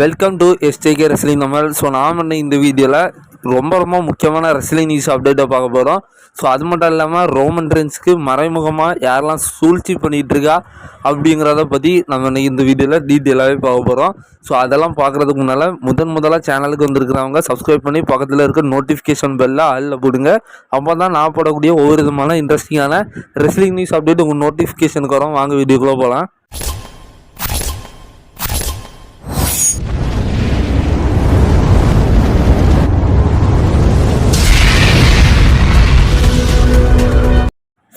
Welcome to எஸ்டேகே wrestling நம்ம so நாம் என்ன இந்த வீடியோவில் ரொம்ப ரொம்ப முக்கியமான ரெஸ்லிங் நியூஸ் அப்டேட்டை பார்க்க போகிறோம் ஸோ அது மட்டும் இல்லாமல் ரோமன் ரென்ஸ்க்கு மறைமுகமாக யாரெல்லாம் சூழ்ச்சி பண்ணிகிட்ருக்கா அப்படிங்கிறத பற்றி நம்ம இந்த வீடியோவில் டீட்டெயிலாகவே பார்க்க போகிறோம் ஸோ அதெல்லாம் பார்க்குறதுக்கு முன்னால் முதன் முதலாக சேனலுக்கு வந்திருக்கிறவங்க சப்ஸ்கிரைப் பண்ணி பக்கத்தில் இருக்க நோட்டிஃபிகேஷன் பெல்ல அதில் போடுங்க. அப்போ தான் நான் போடக்கூடிய ஒவ்வொரு விதமான இன்ட்ரெஸ்டிங்கான ரெஸ்லிங் நியூஸ் அப்டேட் உங்கள் நோட்டிஃபிகேஷனுக்கு வரும். வாங்க வீடியோக்குள்ளே போகலாம்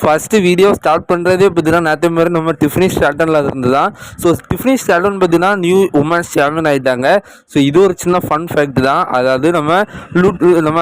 ஃபஸ்ட்டு வீடியோ ஸ்டார்ட் பண்ணுறதே பார்த்தீங்கன்னா நேற்று மாதிரி நம்ம டிஃபினி ஸ்டார்டனில் இருந்து தான் ஸோ டிஃபினி ஸ்டார்டன் பார்த்தீங்கன்னா நியூ உமன்ஸ் சாம்பியன் ஆகிட்டாங்க ஸோ இது ஒரு சின்ன ஃபன் ஃபேக்ட் தான். அதாவது நம்ம லுட் நம்ம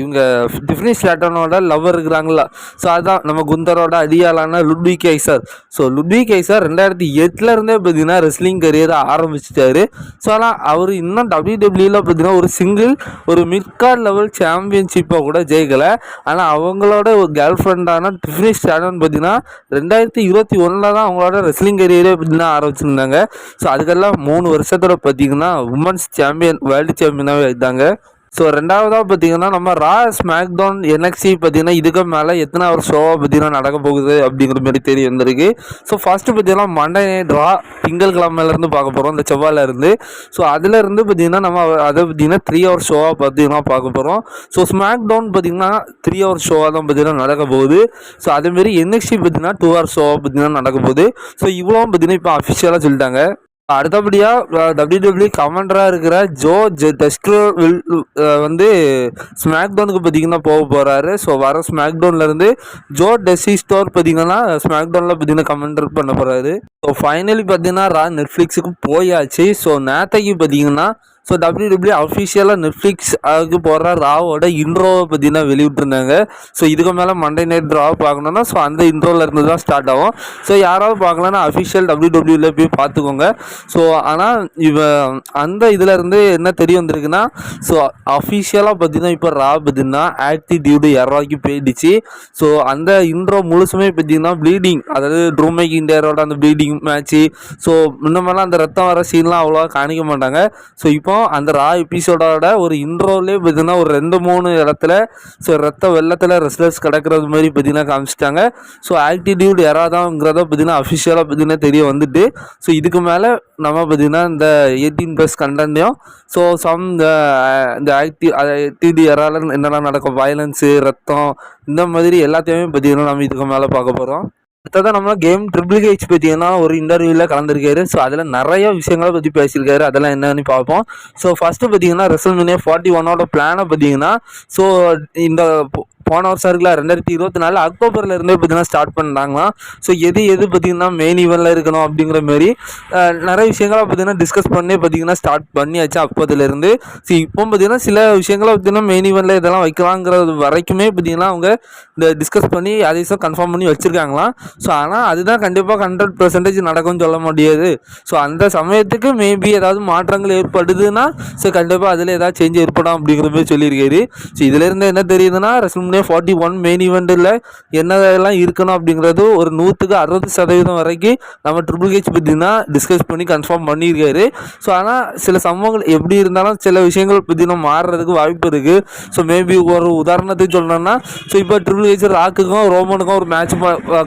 இவங்க டிஃபினி ஸ்டார்டனோட லவர் இருக்கிறாங்களா? ஸோ அதுதான் நம்ம குந்தரோட அடியாளான Ludwig Kaiser so Ludwig Kaiser ரெண்டாயிரத்தி எட்டில் இருந்தே பார்த்தீங்கன்னா ரெஸ்லிங் கரியரை ஆரம்பிச்சிட்டாரு. ஸோ ஆனால் அவர் இன்னும் டபிள்யூ டபிள்யூவில் பார்த்தீங்கன்னா ஒரு சிங்கிள் ஒரு மிட்கார்ட் லெவல் சாம்பியன்ஷிப்பை கூட ஜெயிக்கலை. ஆனால் அவங்களோட ஒரு கேர்ள் ஃப்ரெண்டான டிஃபினி ஸ்டார்டன் பார்த்தீங்கன்னா ரெண்டாயிரத்தி இருபத்தி ஒன்றில் தான் அவங்களோட ரெஸ்லிங் கரியரே பார்த்தீங்கன்னா ஆரம்பிச்சிருந்தாங்க. ஸோ அதுக்கெல்லாம் மூணு வருஷத்தோட பார்த்தீங்கன்னா உமன்ஸ் சாம்பியன் வேர்ல்டு சாம்பியனாகவே ஆயிட்டாங்க. ஸோ ரெண்டாவதாக பார்த்தீங்கன்னா நம்ம ரா ஸ்மாக்டவுன் என்எக்சி பார்த்தீங்கன்னா இதுக்கு மேலே எத்தனை ஒரு ஷோவாக பார்த்தீங்கன்னா நடக்க போகுது அப்படிங்கிற மாதிரி தெரிய வந்திருக்கு. ஸோ ஃபஸ்ட்டு பார்த்தீங்கன்னா மண்டே நைட் ரா திங்கட்கிழமையிலேருந்து பார்க்க போகிறோம் இந்த செவ்வாயிலேருந்து. ஸோ அதுலேருந்து பார்த்தீங்கன்னா நம்ம அதை பார்த்தீங்கன்னா த்ரீ ஹவர் ஷோவாக பார்த்தீங்கன்னா பார்க்க போகிறோம் ஸோ ஸ்மாக் டவுன் பார்த்தீங்கன்னா த்ரீ ஹவர் ஷோவாக தான் பார்த்தீங்கன்னா நடக்க போகுது. ஸோ அதேமாரி என்எக்சி பார்த்தீங்கன்னா டூ ஹவர் ஷோவாக பார்த்தீங்கன்னா நடக்க போகுது. ஸோ இவ்வளோ பார்த்தீங்கன்னா இப்போ அஃபிஷியலாக சொல்லிட்டாங்க. அடுத்தபடியாக டபிள்யூ கமெண்டராக இருக்கிற ஜோ ஜெ டெஸ்க்ரோ வில் வந்து ஸ்மாக் டவுனுக்கு பார்த்தீங்கன்னா போக போகிறாரு ஸோ வர ஸ்மாக் டவுன்லேருந்து ஜோ டெஸ்ஸி ஸ்டோர் பார்த்தீங்கன்னா ஸ்மாக் டவுனில் பார்த்தீங்கன்னா கமெண்டர் பண்ண போகிறாரு ஸோ ஃபைனலி பார்த்தீங்கன்னா ரா நெட்ஃப்ளிக்ஸுக்கு போயாச்சு. ஸோ நேத்தைக்கு பார்த்தீங்கன்னா ஸோ டபிள்யூ டபிள்யூ அஃபிஷியலாக நெட்ஃப்ளிக்ஸ் அதுக்கு போடுற ராவோட இன்ட்ரோவை பார்த்தீங்கன்னா வெளியிட்டிருந்தாங்க. ஸோ இதுக்கு மேலே மண்டே நைட் ட்ரா பார்க்கணுன்னா ஸோ அந்த இன்ட்ரோவில் இருந்து தான் ஸ்டார்ட் ஆகும். ஸோ யாராவது பார்க்கலன்னா அஃபிஷியல் டபிள்யூ டபிள்யூவில் போய் பார்த்துக்கோங்க. ஸோ ஆனால் இவ அந்த இதில் இருந்து என்ன தெரிய வந்திருக்குன்னா ஸோ அஃபிஷியலாக பார்த்தீங்கன்னா இப்போ ரா பார்த்தீங்கன்னா ஆக்டிடியூடு இரநூறுவாய்க்கு போயிடுச்சு. ஸோ அந்த இன்ட்ரோ முழுசுமே பார்த்தீங்கன்னா ப்ளீடிங் அதாவது ட்ரூமேக் இந்தியாவோட அந்த ப்ளீடிங் மேட்ச்சு ஸோ முன்னமெல்லாம் அந்த ரத்தம் வர சீன்லாம் அவ்வளோவா காணிக்க மாட்டாங்க. ஸோ இப்போ அந்த ரா எபிசோடோட ஒரு இன்ட்ரோலே பார்த்தீங்கன்னா ஒரு ரெண்டு மூணு இடத்துல ஸோ ரத்த வெள்ளத்தில் ரெஸ்லர்ஸ் கிடக்கிறது மாதிரி பார்த்தீங்கன்னா காமிச்சிட்டாங்க. ஸோ ஆக்டிடியூட் யாராதாங்கிறத பார்த்தீங்கன்னா அஃபிஷியலாக பார்த்தீங்கன்னா தெரிய வந்துட்டு ஸோ இதுக்கு மேலே நம்ம பார்த்தீங்கன்னா இந்த எயிட்டீன் ப்ளஸ் கண்டென்ட்டையும் ஸோ சம் இந்த இந்த ஆக்டி ஆக்டிவிட்டி யாரால என்னெல்லாம் நடக்கும்? வயலன்ஸு ரத்தம் இந்த மாதிரி எல்லாத்தையுமே பார்த்தீங்கன்னா நம்ம இதுக்கு மேலே பார்க்க போகிறோம் அடுத்ததான் நம்ம கேம் ட்ரிபிள் ஹெச் பார்த்தீங்கன்னா ஒரு இன்டர்வியூவில் கலந்துருக்காரு. ஸோ அதில் நிறைய விஷயங்களை பற்றி பேசியிருக்காரு. அதெல்லாம் என்னன்னு பார்ப்போம். ஸோ ஃபஸ்ட்டு பார்த்தீங்கன்னா ரெசல் மினியா ஃபார்ட்டி ஒன்னோட பிளானை பார்த்தீங்கன்னா ஸோ இந்த போன வருஷம் இருக்குல்ல ரெண்டாயிரத்தி இருபத்தி நாலு அக்டோபரில் இருந்தே பார்த்தீங்கன்னா ஸ்டார்ட் பண்ணாங்களாம். ஸோ எது எது பார்த்தீங்கன்னா மெயின் ஈவெண்ட்டில் இருக்கணும் அப்படிங்கிற மாதிரி நிறைய விஷயங்களை பார்த்தீங்கன்னா டிஸ்கஸ் பண்ணி பார்த்தீங்கன்னா ஸ்டார்ட் பண்ணியாச்சு அப்போதுலேருந்து. ஸோ இப்போ பார்த்தீங்கன்னா சில விஷயங்களை பார்த்தீங்கன்னா மெயின் ஈவெண்ட்டில் இதெல்லாம் வைக்கலாங்கிறது வரைக்குமே பார்த்தீங்கன்னா அவங்க இந்த டிஸ்கஸ் பண்ணி அதேசம் கன்ஃபார்ம் பண்ணி வச்சுருக்காங்களாம். ஸோ ஆனால் அதுதான் கண்டிப்பாக ஹண்ட்ரட் பர்சன்டேஜ் நடக்கும்னு சொல்ல முடியாது. ஸோ அந்த சமயத்துக்கு மேபி ஏதாவது மாற்றங்கள் ஏற்படுதுன்னா ஸோ கண்டிப்பாக அதில் ஏதாவது சேஞ்ச் ஏற்படும் அப்படிங்கிற மாதிரி சொல்லியிருக்காரு. ஸோ இதுலேருந்து என்ன தெரியுதுன்னா முன்னே ஃபார்ட்டி ஒன் மெயின் ஈவெண்ட்டில் என்னெல்லாம் இருக்கணும் அப்படிங்கிறது ஒரு நூற்றுக்கு அறுபது சதவீதம் வரைக்கும் நம்ம ட்ரிபிள் ஹெச் பார்த்தீங்கன்னா டிஸ்கஸ் பண்ணி கன்ஃபார்ம் பண்ணியிருக்காரு. ஸோ ஆனால் சில சம்பவங்கள் எப்படி இருந்தாலும் சில விஷயங்கள் பார்த்தீங்கன்னா மாறுறதுக்கு வாய்ப்பு இருக்குது ஸோ மேபி ஒரு உதாரணத்துக்கு சொல்லணும்னா ஸோ இப்போ ட்ரிபிள் ஹெச் ராக்குக்கும் ரோமனுக்கும் ஒரு மேட்ச்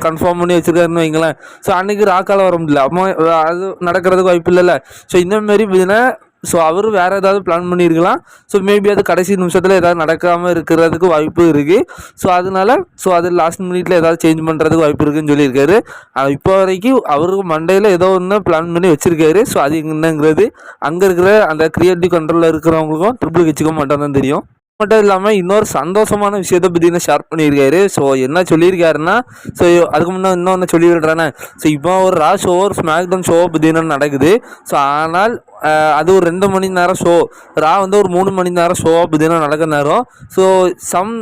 கன்ஃபார்ம் பண்ணி வச்சிருக்காருன்னு வைங்களேன். ஸோ அன்றைக்கி ராக்கால் வர முடியல. அப்போ அது நடக்கிறதுக்கு வாய்ப்பு இல்லைல்ல. ஸோ இந்தமாரி பார்த்தீங்கன்னா ஸோ அவர் வேறு ஏதாவது பிளான் பண்ணியிருக்கலாம் ஸோ மேபி அது கடைசி நிமிஷத்தில் ஏதாவது நடக்காமல் இருக்கிறதுக்கு வாய்ப்பு இருக்குது ஸோ அதனால ஸோ அது லாஸ்ட் மினிட்ல ஏதாவது சேஞ்ச் பண்ணுறதுக்கு வாய்ப்பு இருக்குன்னு சொல்லியிருக்காரு. இப்போ வரைக்கும் அவருக்கு மண்டையில் ஏதோ ஒன்று பிளான் பண்ணி வச்சிருக்காரு. ஸோ அது என்னங்கிறது அங்கே இருக்கிற அந்த கிரியேட்டிவ் கண்ட்ரோலில் இருக்கிறவங்களுக்கும் ட்ரிபிள் வச்சுக்க மாட்டோம் தான் தெரியும். மட்டும் இல்லாமல் இன்னொரு சந்தோஷமான விஷயத்தை பார்த்தீங்கன்னா ஷேர் பண்ணியிருக்காரு. ஸோ என்ன சொல்லியிருக்காருன்னா ஸோ அதுக்கு முன்னே இன்னொன்று சொல்லி விடுறேன்னா ஸோ இப்போ ஒரு ரா ஷோ ஒரு ஸ்மாக் டவுன் ஷோ பார்த்தீங்கன்னா நடக்குது. ஸோ ஆனால் அது ஒரு ரெண்டு மணி நேரம் ஷோ ரா வந்து ஒரு மூணு மணி நேரம் ஷோ பார்த்தீங்கன்னா நடக்க நேரம். ஸோ சம்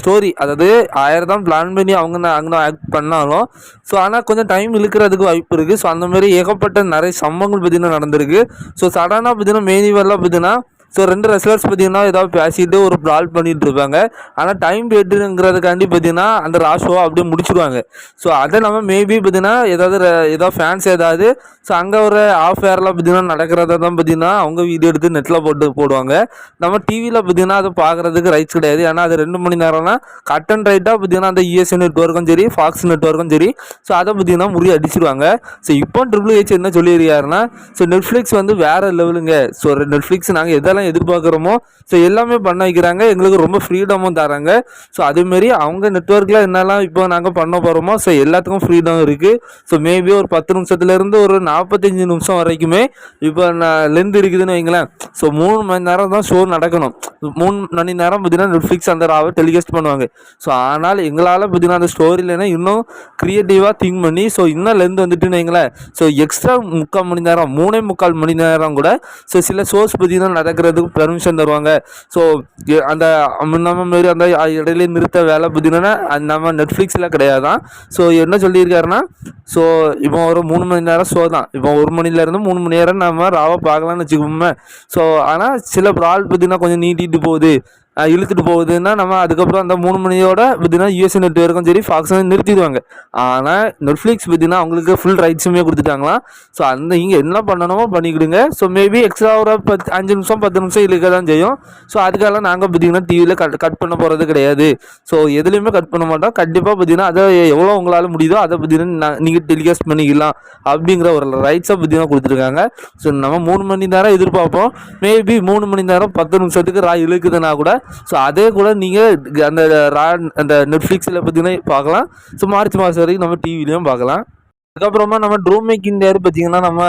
ஸ்டோரி அதாவது ஆயிரம் தான் பிளான் பண்ணி அவங்க அங்கே ஆக்ட் பண்ணாலும் ஸோ ஆனால் கொஞ்சம் டைம் இழுக்கிறதுக்கு வாய்ப்பு இருக்குது ஸோ அந்த மாதிரி ஏகப்பட்ட நிறைய சம்பவங்கள் பார்த்தீங்கன்னா நடந்திருக்கு. ஸோ சடனாக பார்த்தீங்கன்னா மெயின் இவரெலாம் பார்த்தீங்கன்னா ஸோ ரெண்டு ரெஸ்லர்ஸ் பார்த்தீங்கன்னா ஏதாவது பேசிட்டு ஒரு ப்ரால் பண்ணிட்டு இருப்பாங்க ஆனால் டைம் போயிட்டுங்கிறதுக்காண்டி பார்த்தீங்கன்னா அந்த ரா அப்படியே முடிச்சிடுவாங்க ஸோ அதை நம்ம மேபி பார்த்தீங்கன்னா ஏதாவது ஏதாவது ஃபேன்ஸ் ஏதாவது ஸோ அங்கே ஒரு ஆஃப் ஏர்லாம் பார்த்தீங்கன்னா நடக்கிறத தான் பார்த்தீங்கன்னா அவங்க வீடியோ எடுத்து நெட்டில் போட்டு போடுவாங்க. நம்ம டிவியில் பார்த்தீங்கன்னா அதை பார்க்குறதுக்கு ரைட்ஸ் கிடையாது. ஏன்னா அது ரெண்டு மணி நேரம்னா கட் அண்ட் ரைட்டாக பார்த்தீங்கன்னா அந்த இஎஸ்சி நெட்ஒர்க்கும் சரி ஃபாக்ஸ் நெட்ஒர்க்கும் சரி ஸோ அதை பார்த்தீங்கன்னா முறி அடிச்சிருவாங்க. ஸோ இப்போ ட்ரிபிள் ஹெச் என்ன சொல்லியிருக்காருன்னா ஸோ நெட்ஃப்ளிக்ஸ் வந்து வேறு லெவலுங்க ஸோ நெட்ஃப்ளிக்ஸ் நாங்கள் எதெல்லாம் எதிர்பார்க்குறோமோ? ஸோ எல்லாமே பண்ண வைக்கிறாங்க. எங்களுக்கு ரொம்ப ஃப்ரீடமும் தராங்க. ஸோ அதேமாரி அவங்க நெட்ஒர்க்கில் என்னெல்லாம் இப்போ நாங்கள் பண்ண போகிறோமோ ஸோ எல்லாத்துக்கும் ஃப்ரீடம் இருக்குது ஸோ மேபி ஒரு பத்து நிமிஷத்துலேருந்து ஒரு நாற்பத்தஞ்சு நிமிஷம் வரைக்குமே இப்போ நான் லென்த் இருக்குதுன்னு வைங்களேன். ஸோ மூணு மணி நேரம் தான் ஷோ நடக்கணும். மூணு மணி நேரம் பார்த்தீங்கன்னா நெட்ஃப்ளிக்ஸ் அந்த ராவை டெலிகாஸ்ட் பண்ணுவாங்க. ஸோ ஆனால் எங்களால் பார்த்தீங்கன்னா அந்த ஸ்டோரியிலனா இன்னும் க்ரியேட்டிவாக திங்க் பண்ணி ஸோ இன்னும் லென்த் வந்துட்டுன்னு வைங்களேன். ஸோ எக்ஸ்ட்ரா முக்கால் மணி நேரம் மூணே முக்கால் மணி நேரம் கூட ஸோ சில ஷோஸ் பார்த்தீங்கன்னா நடக்கிறதுக்கு பெர்மிஷன் தருவாங்க. ஸோ அந்த நம்ம மாரி அந்த இடையில நிறுத்த வேலை பார்த்தீங்கன்னா நம்ம நெட்ஃப்ளிக்ஸில் கிடையாதான் ஸோ என்ன சொல்லியிருக்காருன்னா ஸோ இப்போ ஒரு மூணு மணி நேரம் ஷோ தான். இப்போ ஒரு மணிலேருந்து மூணு மணி நேரம் நம்ம ராவை பார்க்கலாம்னு வச்சுக்கோமே. ஸோ ஆனால் சில ஆள் பார்த்தீங்கன்னா கொஞ்சம் நீட்டிட்டு போகுது. இழுத்துட்டு போகுதுன்னா நம்ம அதுக்கப்புறம் அந்த மூணு மணியோட பார்த்தீங்கன்னா யூஎஸ் நெட்ஒர்க்கும் சரி ஃபாக்ஸும் நிறுத்திடுவாங்க. ஆனால் நெட்ஃப்ளிக்ஸ் பார்த்தீங்கன்னா அவங்களுக்கு ஃபுல் ரைட்ஸுமே கொடுத்துட்டாங்களாம். ஸோ அந்த இங்கே என்ன பண்ணணுமோ பண்ணிக்கிடுங்க. ஸோ மேபி எக்ஸ்ட்ரா ஒரு பத்து அஞ்சு நிமிஷம் பத்து நிமிஷம் இழுக்க தான் செய்யும். ஸோ அதுக்கெல்லாம் நாங்கள் பார்த்தீங்கன்னா டிவியில் கட் கட் பண்ண போகிறது கிடையாது. ஸோ எதுலேயுமே கட் பண்ண மாட்டோம். கண்டிப்பாக பார்த்தீங்கன்னா அதை எவ்வளோ உங்களால் முடியுதோ அதை பார்த்தீங்கன்னா நீங்கள் டெலிகாஸ்ட் பண்ணிக்கலாம். அப்படிங்கிற ஒரு ரைட்ஸை பார்த்தீங்கன்னா கொடுத்துருக்காங்க. ஸோ நம்ம மூணு மணி நேரம் எதிர்பார்ப்போம். மேபி மூணு மணி நேரம் பத்து நிமிஷத்துக்கு ரா இழுக்குதுன்னா கூட ஸோ அதே கூட நீங்கள் அந்த ரா அந்த நெட்ஃப்ளிக்ஸில் பார்த்தீங்கன்னா பார்க்கலாம் ஸோ மார்ச் மாதம் வரைக்கும் நம்ம டிவிலையும் பார்க்கலாம் அதுக்கப்புறமா நம்ம ட்ரூம் மேக்கிங் பார்த்தீங்கன்னா நம்ம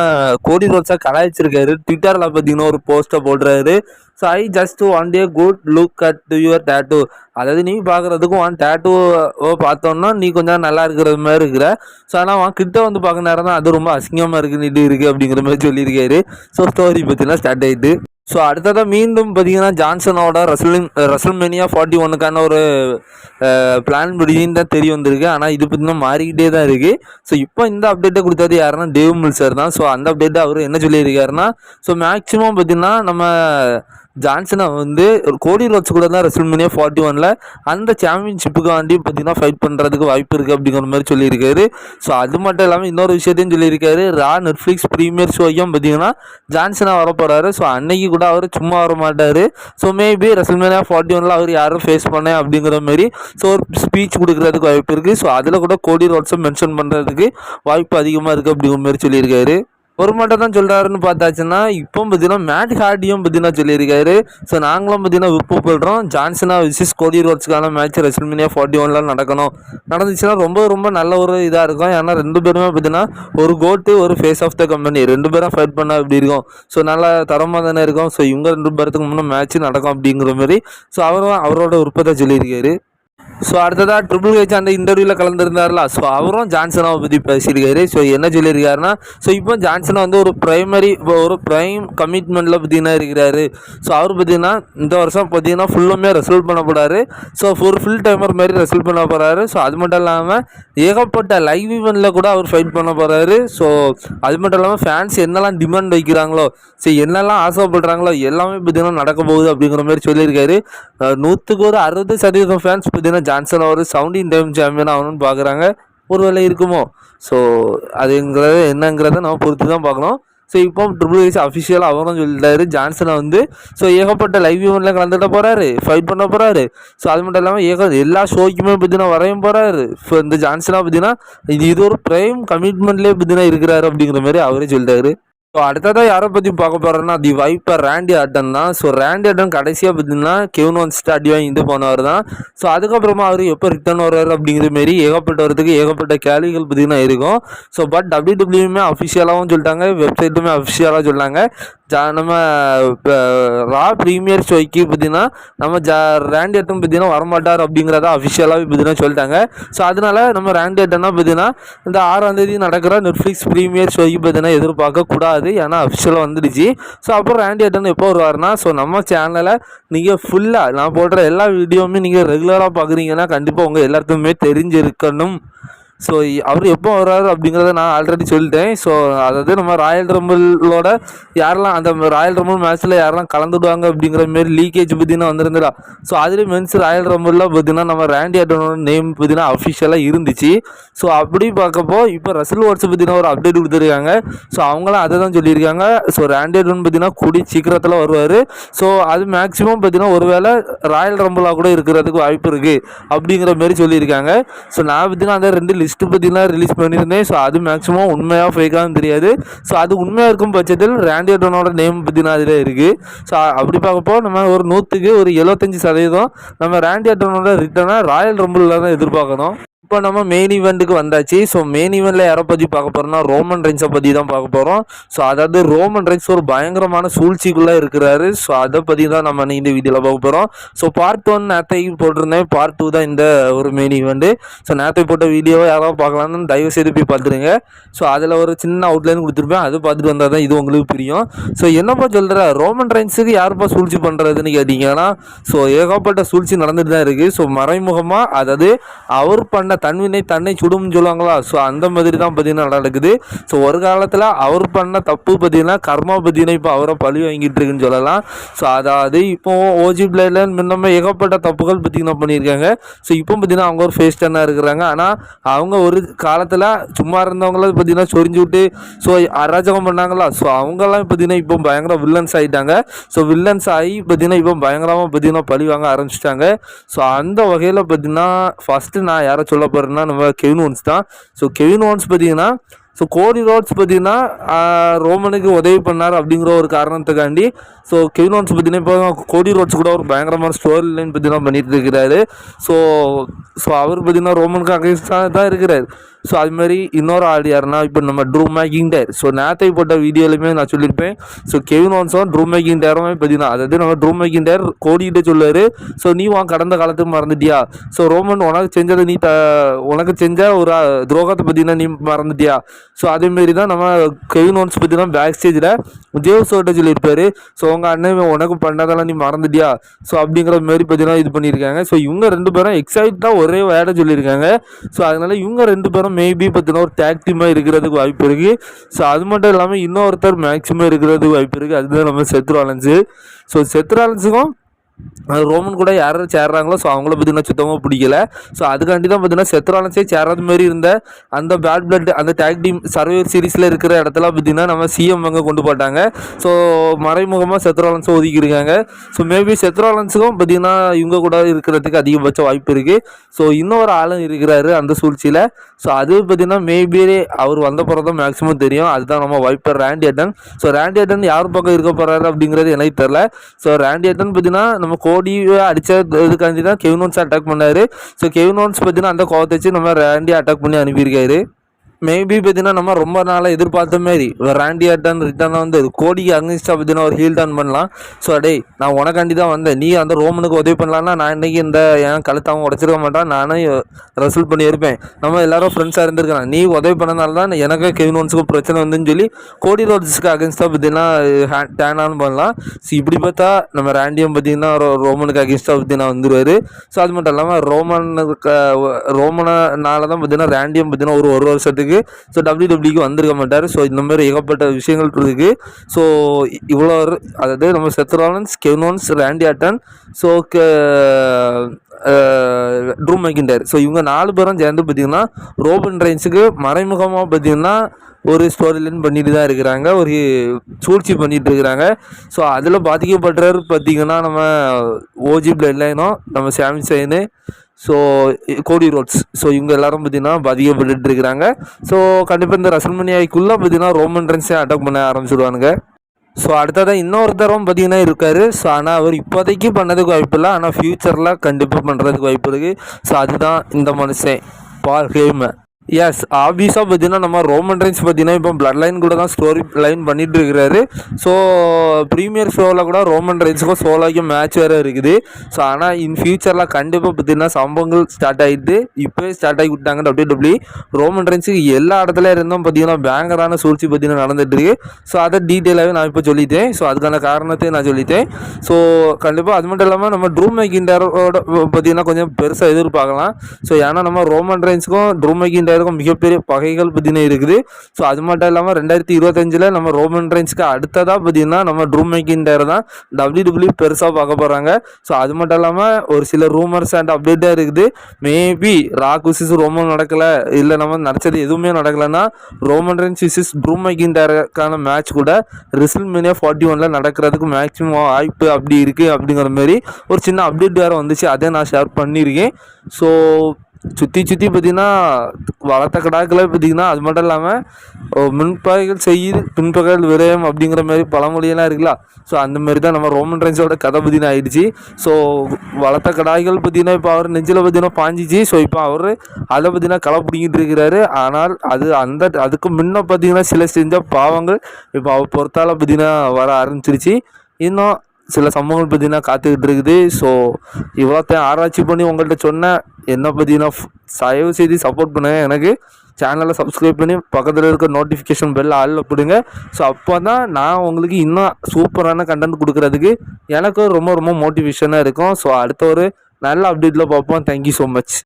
கோடி ரோட்ஸாக கலாய்ச்சிருக்காரு. ட்விட்டரில் பார்த்தீங்கன்னா ஒரு போஸ்ட்டை போடுறாரு. So I just want to good look at your tattoo அதாவது நீ பார்க்குறதுக்கும் ஒன் டேட்டூவை பார்த்தோன்னா நீ கொஞ்சம் நல்லா இருக்கிற மாதிரி இருக்கிற. ஸோ ஆனால் அவன் கிட்ட வந்து பார்க்க நேரம் தான் அது ரொம்ப அசிங்கமாக இருக்குன்னு நீட்டு இருக்குது அப்படிங்கிற மாதிரி சொல்லியிருக்காரு. ஸோ ஸ்டோரி பார்த்தீங்கன்னா ஸ்டார்ட் ஆகிட்டு ஸோ அடுத்ததாக மீண்டும் பார்த்தீங்கன்னா ஜான்சனோட ரசலிங் ரசல்மேனியா ஃபார்ட்டி ஒன்னுக்கான ஒரு பிளான் படின்னு தான் தெரிய வந்திருக்கு. ஆனால் இது பார்த்தீங்கன்னா மாறிக்கிட்டே தான் இருக்குது ஸோ இப்போ இந்த அப்டேட்டை கொடுத்தது யாருன்னா டேவ் மில்சர் தான். ஸோ அந்த அப்டேட்டை அவர் என்ன சொல்லியிருக்காருன்னா ஸோ மேக்ஸிமம் பார்த்தீங்கன்னா நம்ம ஜான்சனை வந்து ஒரு கோடி ரோட்ஸ் கூட தான் ரெசல்மேனியா ஃபார்ட்டி ஒனில் அந்த சாம்பியன்ஷிப்புக்காண்டி பார்த்தீங்கன்னா ஃபைட் பண்ணுறதுக்கு வாய்ப்பு இருக்குது அப்படிங்கிற மாதிரி சொல்லியிருக்காரு. ஸோ அது மட்டும் இல்லாமல் இன்னொரு விஷயத்தையும் சொல்லியிருக்காரு. ரா நெட்ஃப்ளிக்ஸ் ப்ரீமியர் ஷோயும் பார்த்தீங்கன்னா ஜான்சனாக வர போகிறாரு ஸோ அன்னைக்கு கூட அவர் சும்மா வர மாட்டார் ஸோ மேபி ரெசல்மேனியா ஃபார்ட்டி ஒனில் அவர் யாரும் ஃபேஸ் பண்ணேன் அப்படிங்கிற மாதிரி ஸோ ஒரு ஸ்பீச் கொடுக்குறதுக்கு வாய்ப்பு இருக்குது ஸோ அதில் கூட கோடி ரோட்ஸை மென்ஷன் பண்ணுறதுக்கு வாய்ப்பு அதிகமாக இருக்குது அப்படிங்கிற மாதிரி சொல்லியிருக்காரு. ஒரு மட்டும் தான் சொல்கிறாருன்னு பார்த்தாச்சுன்னா இப்போ பார்த்தீங்கன்னா மேட் ஹார்டியும் பார்த்தீங்கன்னா சொல்லியிருக்காரு. ஸோ நாங்களும் பார்த்தீங்கன்னா விருப்பப்படுறோம் ஜான்சனா விசிஸ் கோடி ரோட்ஸ்க்கான மேட்ச் ரெசல்மினியா ஃபார்ட்டி ஒன்ல நடக்கணும். நடந்துச்சுன்னா ரொம்ப ரொம்ப நல்ல ஒரு இதாக இருக்கும். ஏன்னா ரெண்டு பேருமே பார்த்தீங்கன்னா ஒரு கோட்டு ஒரு ஃபேஸ் ஆஃப் த கம்பெனி ரெண்டு பேரும் ஃபைட் பண்ணால் இப்படி இருக்கும்? ஸோ நல்லா தரமாக தானே இருக்கும். ஸோ இவங்க ரெண்டு பேரத்துக்கு முன்னே மேட்ச் நடக்கும் அப்படிங்கிற மாதிரி. ஸோ அவரும் அவரோட விருப்பத்தை சொல்லியிருக்காரு. ஸோ அடுத்ததாக ட்ரிபிள் ஹெச் அந்த இன்டர்வியூவில் கலந்துருந்தார்ல. ஸோ அவரும் ஜான்சனாவை பற்றி பேசியிருக்காரு. ஸோ என்ன சொல்லியிருக்காருன்னா ஸோ இப்போ ஜான்சனை வந்து ஒரு ப்ரைமரி ஒரு ப்ரைம் கமிட்மெண்ட்டில் பார்த்தீங்கன்னா இருக்கிறாரு. ஸோ அவர் பார்த்தீங்கன்னா இந்த வருஷம் பார்த்தீங்கன்னா ஃபுல்லுமே ரெசல்ட் பண்ண போகிறாரு ஸோ ஒரு ஃபுல் டைமர் மாதிரி ரெசல்ட் பண்ண போகிறாரு ஸோ அது மட்டும் இல்லாமல் ஏகப்பட்ட லைவ் ஈவெண்ட்டில் கூட அவர் ஃபைட் பண்ண போகிறாரு ஸோ அது மட்டும் இல்லாமல் ஃபேன்ஸ் என்னெல்லாம் டிமாண்ட் வைக்கிறாங்களோ ஸோ என்னெல்லாம் ஆசைப்படுறாங்களோ எல்லாமே பார்த்தீங்கன்னா நடக்க போகுது அப்படிங்கிற மாதிரி சொல்லியிருக்காரு. நூற்றுக்கு ஒரு அறுபது சதவீதம் ஃபேன்ஸ் பார்த்தீங்கன்னா ஜான்சன் அவர் சவுண்டிங் டைம் சாம்பியன் ஆகணும்னு பார்க்குறாங்க ஒருவேளை இருக்குமோ. ஸோ அதுங்கிறது என்னங்கிறத நம்ம பொறுத்து தான் பார்க்கணும் ஸோ இப்போ ட்ரிபிள் ஹெச் அஃபிஷியலாக அவரும் சொல்லிட்டாரு ஜான்சனை வந்து. ஸோ ஏகப்பட்ட லைவ் ஈவெண்ட்டில் கலந்துட்ட போகிறாரு ஃபைட் பண்ண போகிறாரு ஸோ அது மட்டும் இல்லாமல் ஏக எல்லா ஷோக்குமே பார்த்தீங்கன்னா வரையும் போகிறாரு இப்போ இந்த ஜான்சனாக பார்த்தீங்கன்னா இது இது ஒரு ப்ரைம் கமிட்மெண்ட்லேயே பார்த்தீங்கன்னா இருக்கிறாரு அப்படிங்கிற மாதிரி அவரே சொல்லிட்டாரு. ஸோ அடுத்ததாக யாரை பற்றி பார்க்க போகிறோன்னா தி வைப்பர் ரேண்டி ஆட்டன் தான். ஸோ ரேண்டி ஆட்டன் கடைசியாக பார்த்தீங்கன்னா கெவன் ஒன்ஸ்ட்டு அடி இது போனவர் தான். ஸோ அதுக்கப்புறமா அவர் எப்போ ரிட்டர்ன் வர்றாரு அப்படிங்கிற மாரி ஏகப்பட்டவரத்துக்கு ஏகப்பட்ட கேள்விகள் பார்த்தீங்கன்னா இருக்கும். ஸோ பட் டபிள்யூ டபிள்யூமே அஃபிஷியலாகவும் சொல்லிட்டாங்க வெப்சைட்டுமே அஃபிஷியலாக சொல்லிட்டாங்க ஜா நம்ம இப்போ ரா ப்ரீமியர் ஷோய்க்கு பார்த்தீங்கன்னா நம்ம ஜா ரேண்டி அட்டன் பார்த்தீங்கன்னா வரமாட்டார் அப்படிங்கிறத அஃபிஷியலாகவே பார்த்தீங்கன்னா சொல்லிட்டாங்க. ஸோ அதனால நம்ம ரேண்டி ஆட்டன்னா பார்த்தீங்கன்னா இந்த ஆறாம் தேதி நடக்கிற நெட்ஃப்ளிக்ஸ் ப்ரீமியர் ஷோய்க்கு பார்த்தீங்கன்னா எதிர்பார்க்க கூடாது ஏன்னா அஃபிஷியலாக வந்துடுச்சு. ஸோ அப்புறம் ரேண்டி அட்டன் எப்போ வருவார்னா ஸோ நம்ம சேனலில் நீங்கள் ஃபுல்லாக நான் போடுற எல்லா வீடியோவுமே நீங்கள் ரெகுலராக பார்க்குறீங்கன்னா கண்டிப்பாக உங்கள் எல்லாத்துக்குமே தெரிஞ்சிருக்கணும். ஸோ அவர் எப்போ வர்றாரு அப்படிங்கிறத நான் ஆல்ரெடி சொல்லிட்டேன். ஸோ அதாவது நம்ம ராயல் ரம்பிளோட யாரெல்லாம் அந்த ராயல் ரம்பிள் மேட்ச்சில் யாரெல்லாம் கலந்துடுவாங்க அப்படிங்கிற மாரி லீக்கேஜ் பார்த்தீங்கன்னா வந்திருந்துடா ஸோ அதுலேயும் மென்ஸ் ராயல் ரம்பிளில் பார்த்தீங்கன்னா நம்ம ரேண்டி ஆட்டனோட நேம் பார்த்தீங்கன்னா அஃபிஷியலாக இருந்துச்சு. ஸோ அப்படி பார்க்கப்போ இப்போ ரசல் வாட்ஸ் பார்த்தீங்கன்னா ஒரு அப்டேட் கொடுத்துருக்காங்க. ஸோ அவங்களும் அதை தான் சொல்லியிருக்காங்க. ஸோ ரேண்டி ஆட்டன் பார்த்தீங்கன்னா கூடி சீக்கிரத்தில் வருவார். ஸோ அது மேக்ஸிமம் பார்த்தீங்கன்னா ஒருவேளை ராயல் ரம்பிளாக கூட இருக்கிறதுக்கு வாய்ப்பு இருக்குது அப்படிங்கிற மாரி சொல்லியிருக்காங்க. ஸோ நான் பார்த்தீங்கன்னா அந்த ரெண்டு லிஸ்ட்டு பற்றிலாம் ரிலீஸ் பண்ணியிருந்தேன். ஸோ அது மேக்ஸிமம் உண்மையாக ஃபேக்கான்னு தெரியாது. ஸோ அது உண்மையாக இருக்கும் பட்சத்தில் ரேண்டி ஆட்டனோட நேம் பார்த்தீங்கன்னா அதில் இருக்குது ஸோ அப்படி பார்க்கப்போ நம்ம ஒரு நூற்றுக்கு ஒரு எழுபத்தஞ்சி சதவீதம் நம்ம ரேண்டி ஆட்டனோட ரிட்டர்னாக ராயல் ரம்பிளில் தான் எதிர்பார்க்கணும். இப்போ நம்ம மெயின் ஈவெண்ட்டுக்கு வந்தாச்சு. ஸோ மெயின் ஈவெண்ட்டில் யாரை பற்றி பார்க்க போகிறோம்னா ரோமன் ரென்ஸை பற்றி தான் பார்க்க போகிறோம் ஸோ அதாவது ரோமன் ரென்ஸ் ஒரு பயங்கரமான சூழ்ச்சிக்குள்ளே இருக்கிறாரு. ஸோ அதை பற்றி தான் நம்ம இந்த வீடியோவில் பார்க்க போகிறோம் ஸோ பார்ட் ஒன் நேத்தை போட்டிருந்தேன். பார்ட் டூ தான் இந்த ஒரு மெயின் ஈவெண்ட்டு ஸோ நேத்தை போட்ட வீடியோவை யாராவது பார்க்கலாம்னு தயவு செய்து போய் பார்த்துருங்க ஸோ அதில் ஒரு சின்ன அவுட்லைன் கொடுத்துருப்பேன். அது பார்த்துட்டு வந்தால் தான் இது உங்களுக்கு புரியும். ஸோ என்னப்பா சொல்கிற ரோமன் ரென்ஸுக்கு யாருப்பா சூழ்ச்சி பண்ணுறதுன்னு கேட்டிங்கன்னா ஸோ ஏகப்பட்ட சூழ்ச்சி நடந்துட்டு தான் இருக்குது ஸோ மறைமுகமாக அதாவது அவர் பண்ண தன்வினை தன்னை சுடும்னு சொல்லுவாங்களா? ஸோ அந்த மாதிரி தான் பார்த்தீங்கன்னா நடக்குது. ஸோ ஒரு காலத்தில் அவர் பண்ண தப்பு பார்த்தீங்கன்னா கர்மா பார்த்தீங்கன்னா இப்போ அவரை பழி வாங்கிட்டு இருக்குன்னு சொல்லலாம். ஸோ அதாவது இப்போ ஓஜி பிளேல முன்னமே ஏகப்பட்ட தப்புகள் பார்த்தீங்கன்னா பண்ணியிருக்காங்க. ஸோ இப்போ பார்த்தீங்கன்னா அவங்க ஒரு ஃபேஸ் டன்னாக இருக்கிறாங்க. ஆனால் அவங்க ஒரு காலத்தில் சும்மா இருந்தவங்கள பார்த்தீங்கன்னா சொரிஞ்சு விட்டு ஸோ அராஜகம் பண்ணாங்களா? ஸோ அவங்கெல்லாம் பார்த்தீங்கன்னா இப்போ பயங்கர வில்லன்ஸ் ஆகிட்டாங்க ஸோ வில்லன்ஸ் ஆகி பார்த்தீங்கன்னா இப்போ பயங்கரமாக பார்த்தீங்கன்னா பழி வாங்க ஆரம்பிச்சிட்டாங்க. ஸோ அந்த வகையில் பார்த்தீங்கன்னா ஃபஸ்ட்டு நான் யாரை சொல்ல டெவலப்பர்னா நம்ம கெவின் ஓன்ஸ் தான். ஸோ கெவின் ஓன்ஸ் பார்த்தீங்கன்னா ஸோ கோடி ரோட்ஸ் பார்த்தீங்கன்னா ரோமனுக்கு உதவி பண்ணார் அப்படிங்கிற ஒரு காரணத்துக்காண்டி ஸோ கெவின் ஓன்ஸ் பார்த்தீங்கன்னா இப்போ கோடி ரோட்ஸ் கூட ஒரு பயங்கரமான ஸ்டோரி லைன் பார்த்தீங்கன்னா பண்ணிட்டு இருக்கிறாரு. ஸோ ஸோ அவர் பார்த்தீங்கன்னா ரோமனுக்கு அகைன்ஸ்டாக தான் இருக்கிறார். ஸோ அது மாதிரி இன்னொரு ஆள் யாருன்னா இப்போ நம்ம ட்ரூ மேக்கிங் டயர் ஸோ நேத்தை போட்ட வீடியோலையுமே நான் சொல்லியிருப்பேன். ஸோ கெவின் ஓன்ஸும் ட்ரூ மேக்கிங் டயருமே பார்த்தீங்கன்னா அதாவது நம்ம ட்ரூ மேக்கிங் டயர் கோடிக்கிட்ட சொல்லுவார். ஸோ நீ வா கடந்த காலத்துக்கு மறந்துட்டியா? ஸோ ரோமன் உனக்கு செஞ்சதை நீ த உனக்கு செஞ்ச ஒரு துரோகத்தை பார்த்தீங்கன்னா நீ மறந்துட்டியா? ஸோ அதேமாரி தான் நம்ம கெவின் ஓன்ஸ் பார்த்தீங்கன்னா பேக் ஸ்டேஜில் தேவ்ஸோட்ட சொல்லியிருப்பார். ஸோ உங்கள் அண்ணன் உனக்கு பண்ணதெல்லாம் நீ மறந்துட்டியா? ஸோ அப்படிங்கிற மாதிரி பார்த்தீங்கன்னா இது பண்ணியிருக்காங்க. ஸோ இவங்க ரெண்டு பேரும் எக்ஸைட்டாக ஒரே வேடை சொல்லியிருக்காங்க. ஸோ அதனால் இவங்க ரெண்டு பேரும் மேபி பார்த்தீங்கன்னா ஒரு டேக் டீமாக இருக்கிறதுக்கு வாய்ப்பு இருக்குது ஸோ அது மட்டும் இல்லாமல் இன்னொருத்தர் மேக்ஸிமம் இருக்கிறதுக்கு வாய்ப்பு இருக்குது அதுதான் நம்ம செத்ராலன்ஸு ஸோ செத்ராலன்ஸுக்கும் அது ரோமன் கூட யார் சேர்றாங்களோ ஸோ அவங்கள பார்த்தீங்கன்னா சுத்தமாக பிடிக்கல. ஸோ அதுக்காண்டி தான் பார்த்தீங்கன்னா செத்ராலன்ஸே சேராத மாதிரி இருந்த அந்த பேட் பிளட் அந்த டேக் டீம் சர்வைவர் சீரிஸில் இருக்கிற இடத்துல பார்த்தீங்கன்னா நம்ம சிஎம் அங்கே கொண்டு போட்டாங்க ஸோ மறைமுகமாக செத்ராலன்ஸை ஒதுக்கியிருக்காங்க. ஸோ மேபி செத்ராலன்ஸுக்கும் பார்த்தீங்கன்னா இவங்க கூட இருக்கிறதுக்கு அதிகபட்ச வாய்ப்பு இருக்குது ஸோ இன்னொரு ஆளும் இருக்கிறாரு அந்த சூழ்ச்சியில். ஸோ அது பார்த்தீங்கன்னா மேபி அவர் வந்த பிறகு தான் மேக்ஸிமம் தெரியும். அதுதான் நம்ம வாய்ப்பு. Randy Orton. So Randy Orton யார் பக்கம் இருக்க போகிறாரு அப்படிங்கிறது எனக்கு தெரில ஸோ ரேண்டி அட்டன் பார்த்தீங்கன்னா நம்ம கோடியை அடித்த இதுக்காண்டி தான் கெவினோன்ஸ் அட்டாக் பண்ணார். ஸோ கெவினோன்ஸ் பார்த்தீங்கன்னா அந்த கோவத்தை வச்சு நம்ம ரேண்டி அட்டாக் பண்ணி அனுப்பியிருக்காரு. மேபி பார்த்தீங்கன்னா நம்ம ரொம்ப நாளாக எதிர்பார்த்த மாரி ராண்டி ஆட்டன் ரிட்டர்னாக வந்து கோடிக்கு அங்கேஸ்டாக பார்த்தீங்கன்னா ஒரு ஹீல் டர்ன் பண்ணலாம். ஸோ அடே நான் உனக்காண்டி தான் வந்தேன். நீ அந்த ரோமனுக்கு உதவி பண்ணலான்னா நான் இன்னைக்கு இந்த என் கழுத்தை அவன் உடச்சிருக்க மாட்டான். நானே ரசல் பண்ணியிருப்பேன் நம்ம எல்லாரும் ஃப்ரெண்ட்ஸாக இருந்திருக்கலாம். நீ உதவி பண்ணனால தான் எனக்கு கெவின் ஒன்ஸுக்கு பிரச்சனை வந்துன்னு சொல்லி கோடி ரோட்ஸுக்கு அகேன்ஸ்டாக பார்த்தீங்கன்னா டேன் ஆன் பண்ணலாம். ஸோ இப்படி பார்த்தா நம்ம ரேண்டியம் பார்த்தீங்கன்னா ரோமனுக்கு அகேன்ஸ்டாக பார்த்தீங்கன்னா வந்துடுவார் ஸோ அது மட்டும் இல்லாமல் ரோமனுக்கு ரோமனால தான் பார்த்தீங்கன்னா ரேண்டியம் பார்த்தீங்கன்னா ஒரு ஒரு வருஷத்துக்கு ஸோ டபிள்யூ டபிள்யூக்கு வந்திருக்க மாட்டார். ஸோ இந்த மாதிரி ஏகப்பட்ட விஷயங்கள் இருக்குது ஸோ இவ்வளோ அதாவது நம்ம Seth Rollins Kevin Owens Randy Orton so Drew McIntyre so இவங்க நாலு பேரும் சேர்ந்து பார்த்தீங்கன்னா ரோபன் ரைன்ஸுக்கு மறைமுகமாக பார்த்தீங்கன்னா ஒரு ஸ்டோரி லைன் பண்ணிட்டு தான் இருக்கிறாங்க. ஒரு சூழ்ச்சி பண்ணிட்டு இருக்கிறாங்க. ஸோ அதில் பாதிக்கப்படுறாரு பார்த்திங்கன்னா நம்ம ஓஜி பிளட் லைனும் நம்ம Sami Zayn so Cody Rhodes so இவங்க எல்லாரும் பார்த்தீங்கன்னா பாதிக்கப்பட்டு இருக்கிறாங்க. ஸோ கண்டிப்பாக இந்த ரசன்மணியாய்க்குள்ளே பார்த்தீங்கன்னா ரோமன் ரன்ஸே அட்டாக் பண்ண ஆரம்பிச்சிடுவானுங்க ஸோ அடுத்ததான் இன்னொருத்தரும் பார்த்தீங்கன்னா இருக்கார். ஸோ ஆனால் அவர் இப்போதைக்கு பண்ணதுக்கு வாய்ப்பு இல்லை. ஆனால் ஃப்யூச்சரில் கண்டிப்பாக பண்ணுறதுக்கு வாய்ப்பு இருக்குது ஸோ அதுதான் இந்த மனுஷன். பால் ஹேம் எஸ் ஆப்வியஸாக பார்த்தீங்கன்னா நம்ம ரோமன் ரைன்ஸ் பார்த்தீங்கன்னா இப்போ பிளட் லைன் கூட தான் ஸ்டோரி லைன் பண்ணிட்டு இருக்கிறாரு ஸோ ப்ரீமியர் ஷோவில் கூட ரோமன் ரைன்ஸுக்கும் சோலோக்கும் மேட்ச் வேறு இருக்குது. ஸோ ஆனால் இன் ஃபியூச்சரில் கண்டிப்பாக பார்த்தீங்கன்னா சம்பவங்கள் ஸ்டார்ட் ஆகிட்டு இப்போயே ஸ்டார்ட் ஆகி விட்டாங்க டபிள்யூ டபிள்யூ ரோமன் ரைன்ஸுக்கு எல்லா இடத்துல இருந்தும் பார்த்தீங்கன்னா பேங்கரான சூழ்ச்சி பார்த்தீங்கன்னா நடந்துட்டுருக்கு. ஸோ அதை டீட்டெயிலாகவே நான் இப்போ சொல்லிட்டேன். ஸோ அதுக்கான காரணத்தையும் நான் சொல்லிட்டேன். ஸோ கண்டிப்பாக அது மட்டும் இல்லாமல் நம்ம ட்ரூ மேக்கிண்டரோட பார்த்தீங்கன்னா கொஞ்சம் பெருசாக எதிர்பார்க்கலாம். ஸோ ஏன்னா நம்ம ரோமன் ரைன்ஸுக்கும் ட்ரூ மேக்கிண்டர் இருக்கும் மிகப்பெரிய பகைகள் பார்த்தீங்கன்னா இருக்குது. ஸோ அது மட்டும் இல்லாமல் ரெண்டாயிரத்தி இருபத்தஞ்சில் நம்ம ரோமன் ரைன்ஸ்க்கு அடுத்ததாக பார்த்தீங்கன்னா நம்ம ட்ரூ மேக்கிண்டர் தான் டபிள்யூ பெருசாக பார்க்க போகிறாங்க ஸோ அது மட்டும் இல்லாமல் ஒரு சில ரூமர்ஸ் அண்ட் அப்டேட்டாக இருக்குது. மேபி ராக் விசிஸ் ரோமன் நடக்கலை. இல்லை நம்ம நினச்சது எதுவுமே நடக்கலைன்னா ரோமன் ரைன்ஸ் விசிஸ் ட்ரூ மேக்கிண்டருக்கான மேட்ச் கூட ரிசல் மினியா ஃபார்ட்டி ஒனில் நடக்கிறதுக்கு மேக்ஸிமம் வாய்ப்பு அப்படி இருக்குது அப்படிங்கிற மாதிரி ஒரு சின்ன அப்டேட் வேறு வந்துச்சு. அதை நான் ஷேர் பண்ணியிருக்கேன். ஸோ சுற்றி சுற்றி பார்த்தீங்கன்னா வளர்த்த கடாக்களை பார்த்தீங்கன்னா அது மட்டும் இல்லாமல் முன்பகைகள் செய்யுது பின்பகைகள் விரயம் அப்படிங்கிற மாதிரி பழமொழியெல்லாம் இருக்குல்ல? ஸோ அந்த மாதிரி தான் நம்ம ரோமன் ரைன்ஸோட கதை பார்த்தீங்கன்னா ஆயிடுச்சு. ஸோ வளர்த்த கடாய்கள் பார்த்தீங்கன்னா இப்போ அவர் நெஞ்சில் பார்த்தீங்கன்னா பாஞ்சிச்சு. ஸோ இப்போ அவர் அதை பார்த்தீங்கன்னா களை பிடிங்கிட்டு இருக்கிறாரு. ஆனால் அது அந்த அதுக்கு முன்ன பார்த்தீங்கன்னா சில செஞ்ச பாவங்கள் இப்போ அவர் பொறுத்தால் பார்த்தீங்கன்னா வர ஆரம்பிச்சிருச்சு. இன்னும் சில சம்பவங்கள் பார்த்தீங்கன்னா காத்துக்கிட்டு இருக்குது. ஸோ இவ்வளோத்தையும் ஆராய்ச்சி பண்ணி உங்கள்கிட்ட சொன்னேன். என்ன பார்த்தீங்கன்னா தயவு செய்து சப்போர்ட் பண்ணுங்க. எனக்கு சேனலை சப்ஸ்கிரைப் பண்ணி பக்கத்தில் இருக்க நோட்டிஃபிகேஷன் பெல் ஆளில் போடுங்க. ஸோ அப்போ தான் நான் உங்களுக்கு இன்னும் சூப்பரான கண்டென்ட் கொடுக்குறதுக்கு எனக்கு ரொம்ப ரொம்ப மோட்டிவேஷனாக இருக்கும். ஸோ அடுத்த ஒரு நல்ல அப்டேட்டில் பார்ப்போம். Thank you so much